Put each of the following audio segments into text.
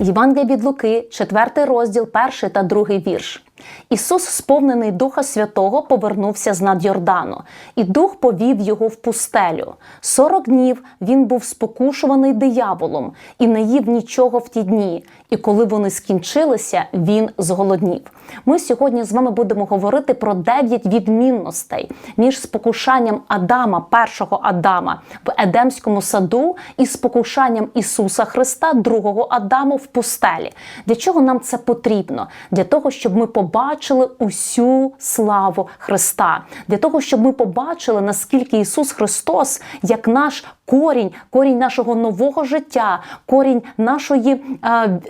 Євангелія від Луки, 4 розділ, 1 та 2 вірш. Ісус, сповнений Духа Святого, повернувся з над Йордану, і дух повів його в пустелю. Сорок днів він був спокушуваний дияволом і не їв нічого в ті дні. І коли вони скінчилися, він зголоднів. Ми сьогодні з вами будемо говорити про дев'ять відмінностей між спокушанням Адама, першого Адама в Едемському саду, і спокушанням Ісуса Христа, другого Адаму в пустелі. Для чого нам це потрібно? Для того, щоб ми побачили усю славу Христа, для того, щоб ми побачили, наскільки Ісус Христос, як наш корінь, корінь нашого нового життя, корінь нашої,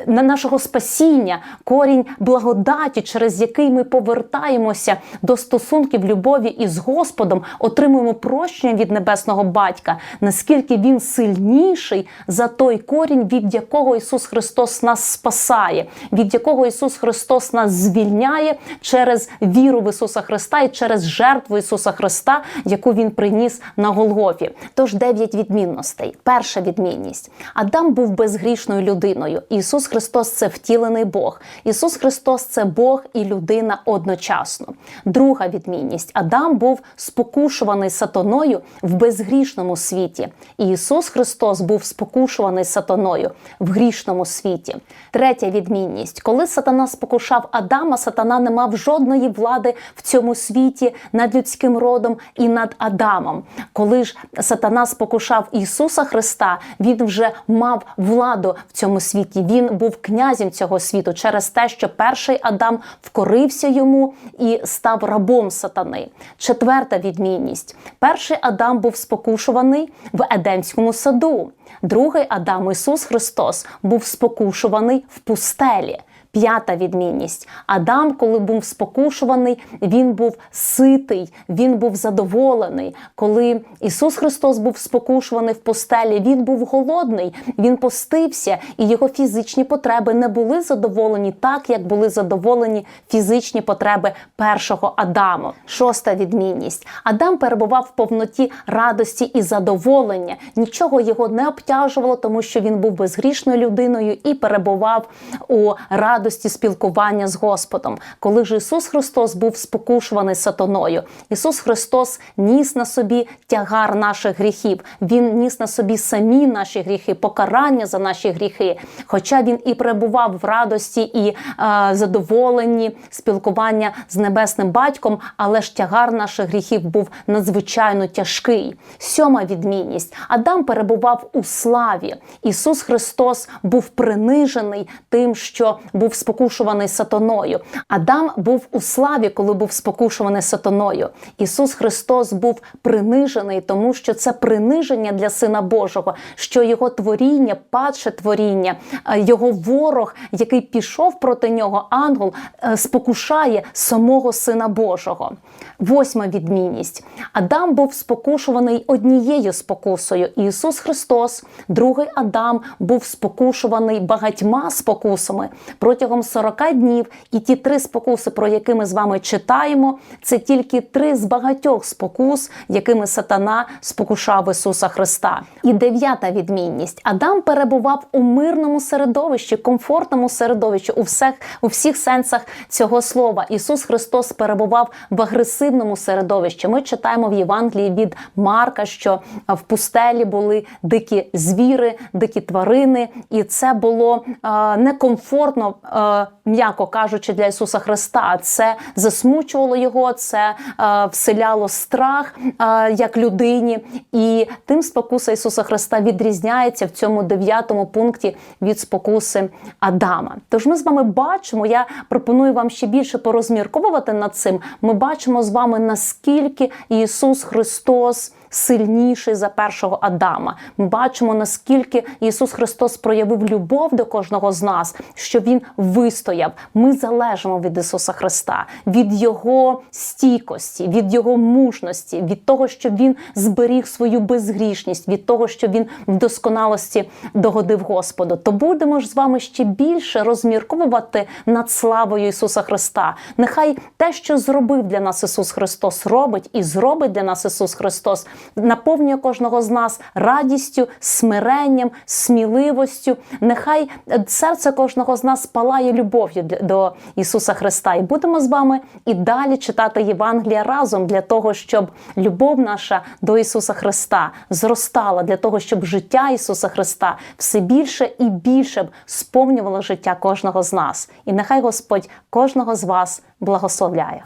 нашого спасіння, корінь благодаті, через який ми повертаємося до стосунків любові із Господом, отримуємо прощення від небесного батька, наскільки він сильніший за той корінь, від якого Ісус Христос нас спасає, від якого Ісус Христос нас звільняє через віру в Ісуса Христа і через жертву Ісуса Христа, яку Він приніс на Голгофі. Тож дев'ять відмінностей. Перша відмінність: Адам був безгрішною людиною. Ісус Христос це втілений Бог. Ісус Христос це Бог і людина одночасно. Друга відмінність: Адам був спокушуваний сатаною в безгрішному світі. І Ісус Христос був спокушуваний сатаною в грішному світі. Третя відмінність: коли сатана спокушав Адама, сатана не мав жодної влади в цьому світі над людським родом і над Адамом. Коли ж сатана спокушав Ісуса Христа, він вже мав владу в цьому світі. Він був князем цього світу через те, що перший Адам вкорився йому і став рабом сатани. Четверта відмінність: перший Адам був спокушуваний в Едемському саду. Другий Адам, Ісус Христос, був спокушуваний в пустелі. П'ята відмінність. Адам, коли був спокушуваний, він був ситий, він був задоволений. Коли Ісус Христос був спокушуваний в постелі, він був голодний, він постився, і його фізичні потреби не були задоволені так, як були задоволені фізичні потреби першого Адаму. Шоста відмінність. Адам перебував в повноті радості і задоволення. Нічого його не обтяжувало, тому що він був безгрішною людиною і перебував у радості радості спілкування з Господом, коли ж Ісус Христос був спокушуваний сатаною. Ісус Христос ніс на собі тягар наших гріхів. Він ніс на собі самі наші гріхи, покарання за наші гріхи. Хоча він і перебував в радості і е, задоволенні спілкування з небесним батьком, але ж тягар наших гріхів був надзвичайно тяжкий. Сьома відмінність: Адам перебував у славі. Ісус Христос був принижений тим, що був спокушуваний сатаною. Адам був у славі, коли був спокушуваний сатаною. Ісус Христос був принижений, тому що це приниження для Сина Божого, що його творіння, падше творіння, е, його ворог, який пішов проти нього, ангел, е, спокушає самого Сина Божого. Восьма відмінність. Адам був спокушуваний однією спокусою. Ісус Христос, другий Адам, був спокушуваний багатьма спокусами протягом 40 днів. І ті три спокуси, про які ми з вами читаємо, це тільки три з багатьох спокус, якими сатана спокушав Ісуса Христа. І дев'ята відмінність: Адам перебував у мирному середовищі, комфортному середовищі у всіх, у всіх сенсах цього слова. Ісус Христос перебував в агресивному середовищі. Ми читаємо в Євангелії від Марка, що в пустелі були дикі звіри, дикі тварини, і це було некомфортно м'яко кажучи, для Ісуса Христа. Це засмучувало його, це е, вселяло страх е, як людині, і тим спокуса Ісуса Христа відрізняється в цьому дев'ятому пункті від спокуси Адама. Тож ми з вами бачимо, я пропоную вам ще більше порозмірковувати над цим. Ми бачимо з вами наскільки Ісус Христос сильніший за першого Адама. Ми бачимо, наскільки Ісус Христос проявив любов до кожного з нас, що Він вистояв. Ми залежимо від Ісуса Христа, від Його стійкості, від Його мужності, від того, що Він зберіг свою безгрішність, від того, що Він в досконалості догодив Господу. То будемо ж з вами ще більше розмірковувати над славою Ісуса Христа. Нехай те, що зробив для нас Ісус Христос, робить і зробить для нас Ісус Христос наповнює кожного з нас радістю, смиренням, сміливостю. Нехай серце кожного з нас палає любов'ю до Ісуса Христа. І будемо з вами і далі читати Євангелія разом для того, щоб любов наша до Ісуса Христа зростала, для того, щоб життя Ісуса Христа все більше і більше сповнювало життя кожного з нас. І нехай Господь кожного з вас благословляє.